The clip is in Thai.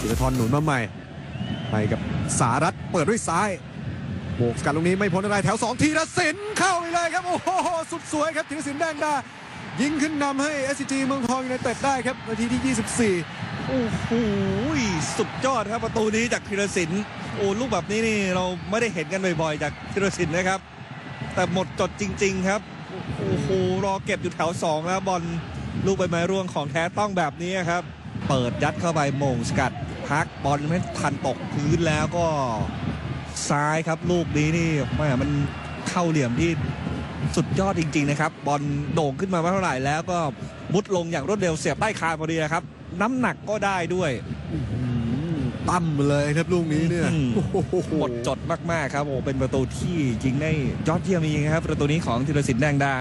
ธีรทรหนุนมาใหม่ ไปกับสารัตเปิดด้วยซ้ายโบกสกัดตรงนี้ไม่พ้นอะไรแถว2ทีละสินเข้าไปเลยครับ โอ้โห สุดสวยครับธีรศิลป์แดงดา ยิงขึ้นนำให้ SCG เมืองทองยูไนเต็ดได้ครับนาทีที่ 24 โอ้โหสุดยอดครับประตูนี้จากธีรศิลป์โอ้ลูกแบบนี้นี่เราไม่ได้เห็นกันบ่อยๆ จากธีรศิลป์นะครับ แต่หมดจดจริง ๆ ครับโอ้โหรอเก็บอยู่แถว2แล้วบอลลูกใบไม้ร่วงของแท้ต้องแบบนี้ครับ เปิดยัดเข้าไปโมงสกัดพักบอลไม่ทันตกพื้นแล้วก็ซ้ายครับลูกนี้นี่แม่มันเข้าเหลี่ยมที่สุดยอดจริง ๆ นะครับ บอลโด่งขึ้นมาไม่เท่าไหร่แล้วก็มุดลงอย่างรวดเร็วเสียบใต้คานพอดีนะครับ น้ำหนักก็ได้ด้วยอืมตั้มเลยครับลูกนี้เนี่ยอืมโอ้โหมดจดมากๆครับโอ้เป็นประตูที่ยิงได้ยอดเยี่ยมจริงๆครับ ประตูนี้ของธีรศิลป์แดงดา